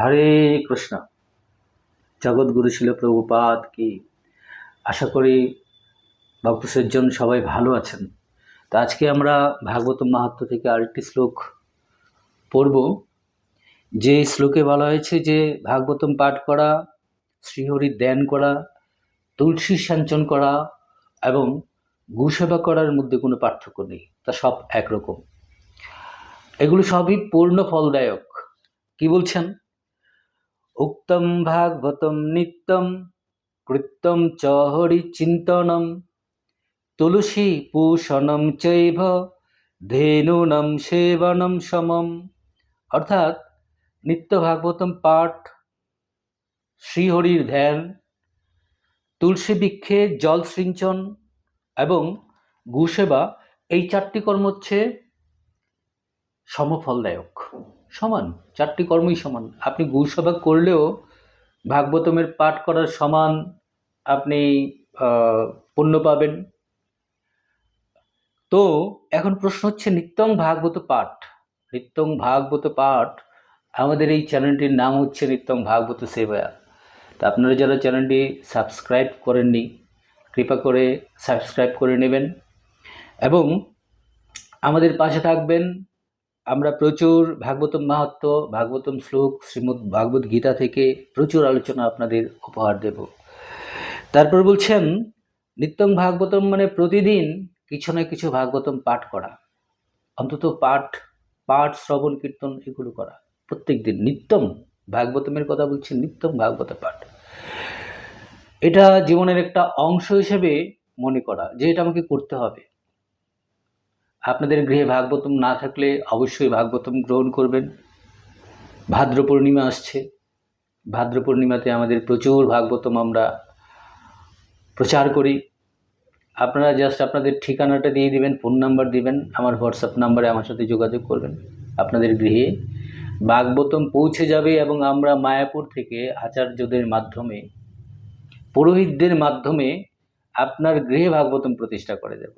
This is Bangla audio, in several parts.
হরে কৃষ্ণ। জগৎগুরু ছিল প্রভুপাত কি? আশা করি ভক্ত সজ্জন সবাই ভালো আছেন। তো আজকে আমরা ভাগবত মাহাত্ম থেকে আরেকটি শ্লোক পড়ব। যে শ্লোকে বলা হয়েছে যে, ভাগবতম পাঠ করা, শ্রীহরি ধ্যান করা, তুলসী সঞ্চন করা এবং গুসেবা করার মধ্যে কোনো পার্থক্য নেই। তা সব একরকম। এগুলো সবই পূর্ণ ফলদায়ক। কি বলছেন? উক্তম ভাগবতম নিত্যম কৃত্যম চ হরিচিন্তনম তুলসী পূষণম চৈভ ধেনুনম সেবনম সমম অর্থাৎ নিত্য ভাগবতম পাঠ শ্রীহরির ধ্যান তুলসী বৃক্ষে জল সিঞ্চন এবং গুসেবা এই চারটি কর্ম হচ্ছে সমফলদায়ক। সমান, চারটি কর্মই সমান। আপনি গুসভা করলেও ভাগবতমের পাঠ করার সমান আপনি পুণ্য পাবেন। তো এখন প্রশ্ন হচ্ছে, নিত্যং ভাগবত পাঠ, নিত্যং ভাগবত পাঠ, আমাদের এই চ্যানেলটির নাম হচ্ছে নিত্যং ভাগবত সেবা তা আপনারা যারা চ্যানেলটি সাবস্ক্রাইব করেননি, কৃপা করে সাবস্ক্রাইব করে নেবেন। এবং আমাদের পাশে থাকবেন আমরা প্রচুর ভাগবতম মাহাত্ম, ভাগবতম শ্লোক, শ্রীমদ্ ভাগবত গীতা থেকে প্রচুর আলোচনা আপনাদের উপহার দেব। তারপর বলছেন, নিত্যং ভাগবতম মানে প্রতিদিন কিছু না কিছু ভাগবতম পাঠ করা। অন্তত পাঠ পাঠ, শ্রবণ, কীর্তন এগুলো করা। প্রত্যেক দিন নিত্যম ভাগবতমের কথা বলছি নিত্যম ভাগবত পাঠ। এটা জীবনের একটা অংশ হিসেবে মনে করা যে এটা আমাকে করতে হবে। আপনাদের গৃহে ভাগবতম না থাকলে অবশ্যই ভাগবতম গ্রহণ করবেন। ভাদ্র পূর্ণিমা আসছে। ভাদ্র পূর্ণিমাতে আমাদের প্রচুর ভাগবতম আমরা প্রচার করি। আপনারা জাস্ট আপনাদের ঠিকানাটা দিয়ে দিবেন, ফোন নাম্বার দিবেন, আমার হোয়াটসঅ্যাপ নাম্বারে আমার সাথে যোগাযোগ করবেন। আপনাদের গৃহে ভাগবতম পৌঁছে যাবে এবং আমরা মায়াপুর থেকে আচার্যদের মাধ্যমে, পুরোহিতদের মাধ্যমে আপনার গৃহে ভাগবতম প্রতিষ্ঠা করে দেব।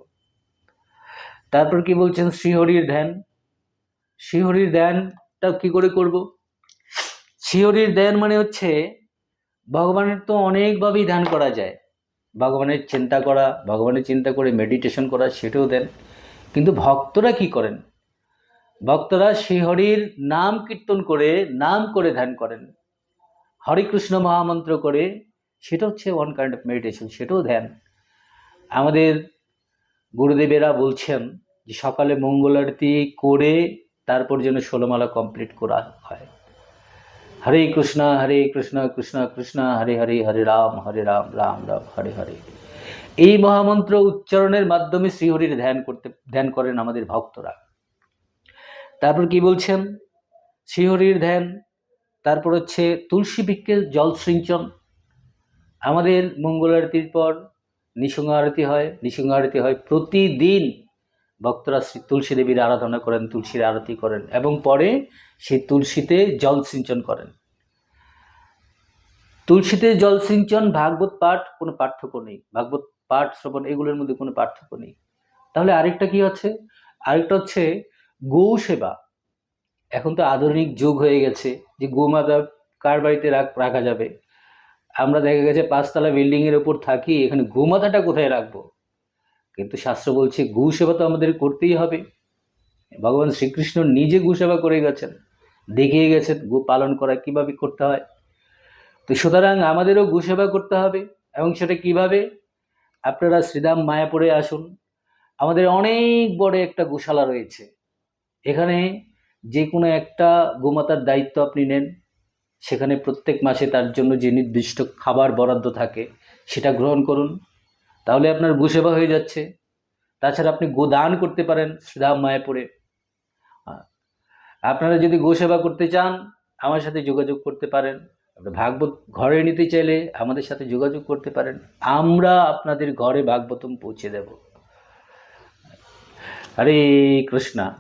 তারপর কি বলছেন? শ্রীহরির ধ্যান। শ্রীহরির ধ্যানটা কি করে করব? শ্রীহরির ধ্যান মানে হচ্ছে ভগবানের তো অনেকভাবেই ধ্যান করা যায়। ভগবানের চিন্তা করা, ভগবানের চিন্তা করে মেডিটেশন করা, সেটাও দেন। কিন্তু ভক্তরা কি করেন? ভক্তরা শ্রীহরির নাম কীর্তন করে, নাম করে ধ্যান করেন। হরে কৃষ্ণ মহামন্ত্র করে, সেটা হচ্ছে ওয়ান কাইন্ড অফ মেডিটেশন সেটাও ধ্যান। আমাদের গুরুদেবেরা বলছেন যে সকালে মঙ্গল আরতি করে তারপর যেন ষোলোমালা কমপ্লিট করা হয়। হরে কৃষ্ণ হরে কৃষ্ণ কৃষ্ণ কৃষ্ণ, হরে হরে হরে রাম হরে রাম রাম রাম, হরে হরে। এই মহামন্ত্র উচ্চারণের মাধ্যমে শ্রীহরির ধ্যান করতে, ধ্যান করেন আমাদের ভক্তরা। তারপর কি বলছেন? শ্রীহরির ধ্যান, তারপর হচ্ছে তুলসী বৃক্ষের জল সিঞ্চন। আমাদের মঙ্গল আরতির পর নিসঙ্গ আরতি হয়, নিসঙ্গ আরতি হয় প্রতিদিন। ভক্তরা শ্রী তুলসী দেবীর আরাধনা করেন, তুলসীর আরতি করেন এবং পরে সেই তুলসীতে জল সিঞ্চন করেন। তুলসীতে জল সিঞ্চন, ভাগবত পাঠ কোনো পার্থক্য নেই। ভাগবত পাঠ, শ্রবণ এগুলোর মধ্যে কোনো পার্থক্য নেই। তাহলে আরেকটা কি হচ্ছে? আরেকটা হচ্ছে গৌ সেবা এখন তো আধুনিক যুগ হয়ে গেছে যে গোমাতা কার বাড়িতে রাখা যাবে? আমরা দেখা গেছে পাঁচতলা বিল্ডিং এর উপর থাকি, এখানে গোমাতাটা কোথায় রাখব? কিন্তু শাস্ত্র বলছে গু সেবা তো আমাদের করতেই হবে। ভগবান শ্রীকৃষ্ণ নিজে গু সেবা করে গেছেন, দেখিয়ে গেছেন গো পালন করা কীভাবে করতে হয়। তো সুতরাং আমাদেরও গু সেবা করতে হবে, এবং সেটা কীভাবে? আপনারা শ্রীধাম মায়াপুরে আসুন। আমাদের অনেক বড় একটা গোশালা রয়েছে। এখানে যে কোনো একটা গোমাতার দায়িত্ব আপনি নেন। সেখানে প্রত্যেক মাসে তার জন্য যে নির্দিষ্ট খাবার বরাদ্দ থাকে, সেটা গ্রহণ করুন। তাহলে আপনার গোসেবা হয়ে যাচ্ছে। তাছাড়া আপনি গোদান করতে পারেন শ্রীধাম মায়াপুরে। আপনারা যদি গোসেবা করতে চান, আমার সাথে যোগাযোগ করতে পারেন। ভাগবত ঘরে নিতে চাইলে আমাদের সাথে যোগাযোগ করতে পারেন। আমরা আপনাদের ঘরে ভাগবতম পৌঁছে দেব। হরে কৃষ্ণা।